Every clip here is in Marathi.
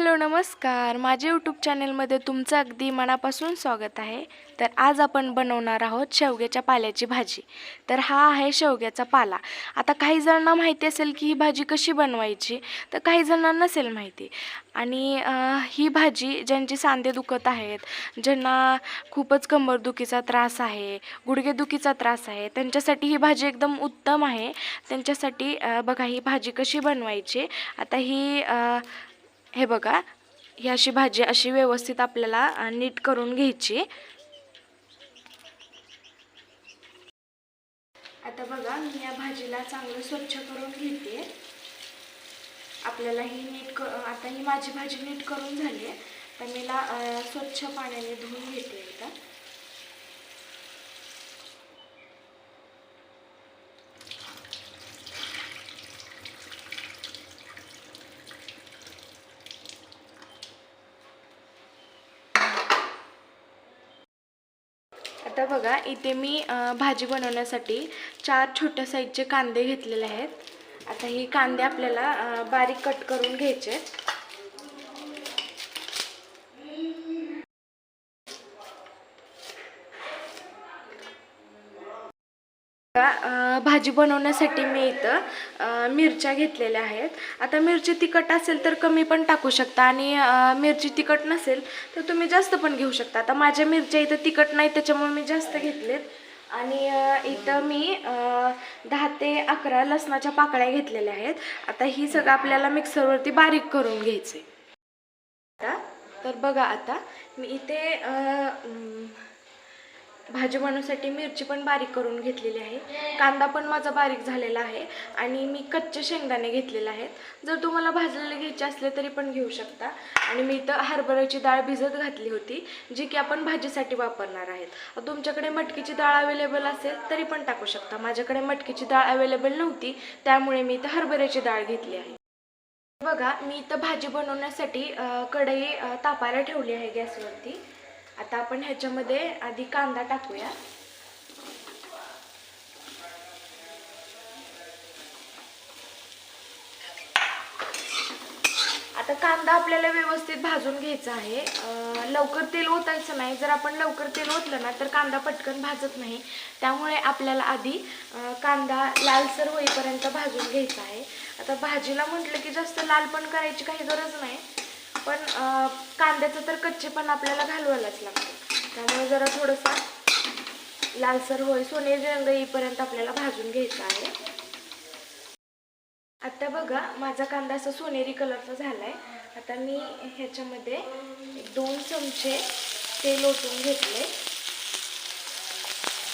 हॅलो नमस्कार. माझ्या यूट्यूब चॅनलमध्ये तुमचं अगदी मनापासून स्वागत आहे. तर आज आपण बनवणार आहोत शेवग्याच्या पाल्याची भाजी. तर हा आहे शेवग्याचा पाला. आता काही जणांना माहिती असेल की ही भाजी कशी बनवायची तर काही जणांना नसेल माहिती. आणि ही भाजी ज्यांची सांधे दुखत आहेत ज्यांना खूपच कंबरदुखीचा त्रास आहे गुडघेदुखीचा त्रास आहे त्यांच्यासाठी ही भाजी एकदम उत्तम आहे. त्यांच्यासाठी बघा ही भाजी कशी बनवायची. आता ही हे बघा ही अशी भाजी अशी व्यवस्थित आपल्याला नीट करून घ्यायची. आता बघा मी या भाजीला चांगलं स्वच्छ करून घेते. आपल्याला ही नीट क आता ही माझी भाजी नीट करून झाली आहे. तर मीला स्वच्छ पाण्याने धुवून घेते एकदा. आता बघा इथे मी भाजी बनवण्यासाठी चार छोट्या साईजचे कांदे घेतलेले आहेत आता हे कांदे आपल्याला बारीक कट करून घ्यायचे आहेत. भाजी बनवण्यासाठी मी इथं मिरच्या घेतलेल्या आहेत. आता मिरची तिखट असेल तर कमी पण टाकू शकता आणि मिरची तिखट नसेल तर तुम्ही जास्त पण घेऊ शकता. आता माझ्या मिरच्या इथं तिखट नाही त्याच्यामुळे मी जास्त घेतलेत. आणि इथं मी दहा ते अकरा लसणाच्या पाकळ्या घेतलेल्या आहेत. आता ही सगळं आपल्याला मिक्सरवरती बारीक करून घ्यायचे आता तर बघा आता मी इथे भाजी बनवण्यासाठी मिरची पण बारीक करून घेतलेली आहे. कांदा पण माझा बारीक झालेला आहे आणि मी कच्चे शेंगदाणे घेतलेले आहेत. जर तुम्हाला भाजलेले घ्यायचे असले तरी पण घेऊ शकता. आणि मी इथं हरभऱ्याची डाळ भिजत घातली होती जी की आपण भाजीसाठी वापरणार आहेत. तुमच्याकडे मटकीची डाळ अवेलेबल असेल तरी पण टाकू शकता. माझ्याकडे मटकीची डाळ अवेलेबल नव्हती त्यामुळे मी इथं हरभऱ्याची डाळ घेतली आहे. बघा मी इथं भाजी बनवण्यासाठी कढई तापायला ठेवली आहे गॅसवरती. आता आपण ह्याच्यामध्ये आधी कांदा टाकूया. आता कांदा आपल्याला व्यवस्थित भाजून घ्यायचा आहे. लवकर तेल ओतायचं नाही. जर आपण लवकर तेल ओतलं ना तर कांदा पटकन भाजत नाही. त्यामुळे आपल्याला आधी कांदा लालसर होईपर्यंत भाजून घ्यायचा आहे. आता भाजीला म्हटलं की जास्त लाल पण करायची काही गरज नाही. पण कांद्याचं तर कच्चे पण आपल्याला घालवायलाच लागतं. त्यामुळे जरा थोडंसं लालसर होय सोनेरी रंग येईपर्यंत आपल्याला भाजून घ्यायचा आहे. आता बघा माझा कांदा असा सोनेरी कलरचा झाला आहे आता मी ह्याच्यामध्ये दोन चमचे तेल ओतून घेतले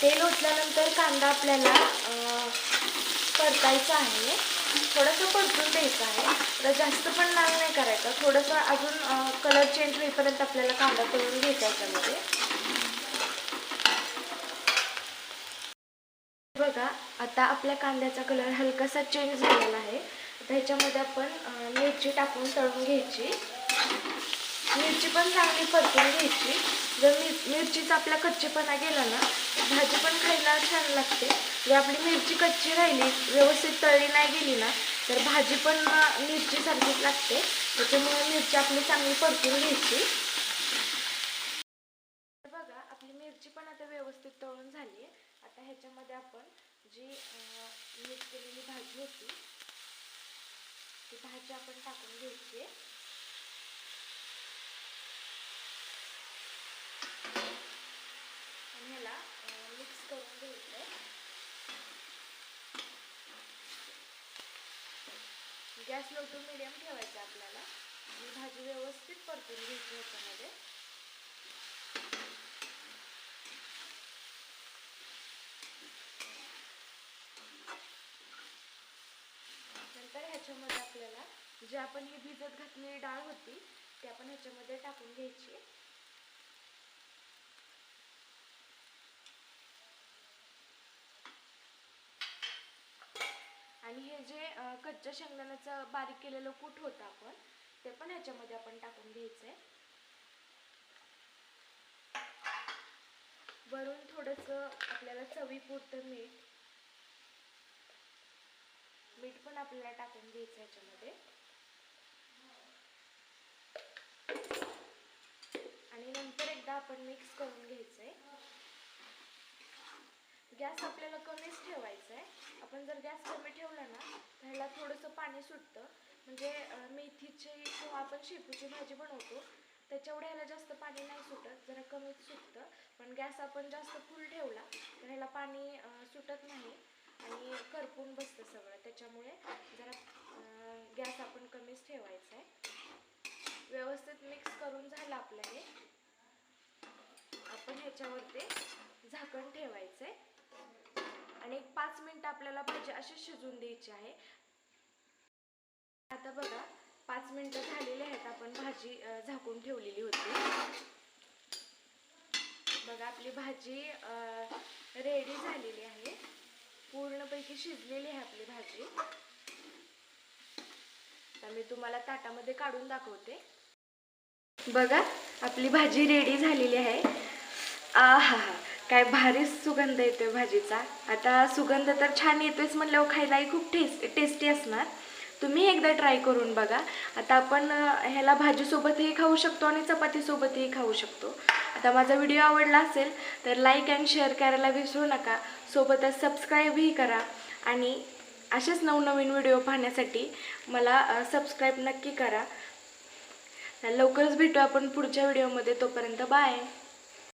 तेल ओतल्यानंतर कांदा आपल्याला परतायचा आहे. थोडंसं परतून द्यायचं आहे. तर जास्त पण लाल नाही करायचा. थोडंसं अजून कलर चेंज होईपर्यंत आपल्याला कांदा करून घ्यायचा याच्यामध्ये बघा आता आपल्या कांद्याचा कलर हलकासा चेंज झालेला आहे. आता ह्याच्यामध्ये आपण मिरची टाकून तळून घ्यायची. मिरची पण चांगली परतून घ्यायची. जर मिर मिरचीचा आपला कच्चेपणा गेला ना भाजी पण खायला छान लागते. जर आपली मिरची कच्ची राहिली व्यवस्थित तळली नाही गेली ना तर भाजी पण मिरचीसारखीच लागते. त्याच्यामुळे मिरची आपली चांगली परतून घ्यायची. तर बघा आपली मिरची पण आता व्यवस्थित तळून झाली आहे. आता ह्याच्यामध्ये आपण जी मिक्स केलेली भाजी होती ती भाजी आपण टाकून घ्यायची आहे. ह्याला मिक्स करून घ्यायचं आहे. गॅस लो टू मिडियम ठेवायचा आपल्याला. आणि भाजी व्यवस्थित परतून घ्यायची ह्याच्यामध्ये. नंतर ह्याच्यामध्ये आपल्याला जे आपण ही भिजत घातलेली डाळ होती ती आपण ह्याच्यामध्ये टाकून घ्यायची. जे कच्च्या शेंगदाण्याचं बारीक केलेलं कूट होतं आपण ते पण ह्याच्यामध्ये आपण टाकून घ्यायचंय. वरून थोडस आपल्याला चवीपुरतं मीठ मीठ पण आपल्याला टाकून घ्यायचं याच्यामध्ये आणि नंतर एकदा आपण मिक्स करून घ्यायचंय. गॅस आपल्याला कमीच ठेवायचा आपण जर गॅस कमी ठेवला ना तर ह्याला थोडंसं पाणी सुटतं. म्हणजे मेथीची किंवा आपण शेपूची भाजी बनवतो त्याच्यामुळे ह्याला जास्त पाणी नाही सुटत जरा कमीच सुटतं. पण गॅस आपण जास्त फुल ठेवला तर ह्याला पाणी सुटत नाही आणि करपून बसतं सगळं. त्याच्यामुळे जरा गॅस आपण कमीच ठेवायचा आहे. व्यवस्थित मिक्स करून झालं आपलं हे आपण ह्याच्यावरती झाकण ठेवायचं आहे आणि एक पाच मिनटं आपल्याला भाजी अशी शिजून द्यायची आहे. आता बघा पाच मिनटं झालेली आहेत. आपण भाजी झाकून ठेवलेली होती. बघा आपली भाजी रेडी झालेली आहे. पूर्णपैकी शिजलेली आहे आपली भाजी. तर मी तुम्हाला ताटामध्ये काढून दाखवते. बघा आपली भाजी रेडी झालेली आहे. आहा काय भारीच सुगंध येतोय भाजीचा. आता सुगंध तर छान येतोयच म्हटल्यावर खायलाही खूप टेस्ट टेस्टी असणार. तुम्ही एकदा ट्राय करून बघा. आता आपण ह्याला भाजीसोबतही खाऊ शकतो आणि चपातीसोबतही खाऊ शकतो. आता माझा व्हिडिओ आवडला असेल तर लाईक अँड शेअर करायला विसरू नका. सोबतच सबस्क्राईबही करा. आणि असेच नवनवीन व्हिडिओ पाहण्यासाठी मला सबस्क्राईब नक्की करा. लवकरच भेटू आपण पुढच्या व्हिडिओमध्ये तोपर्यंत बाय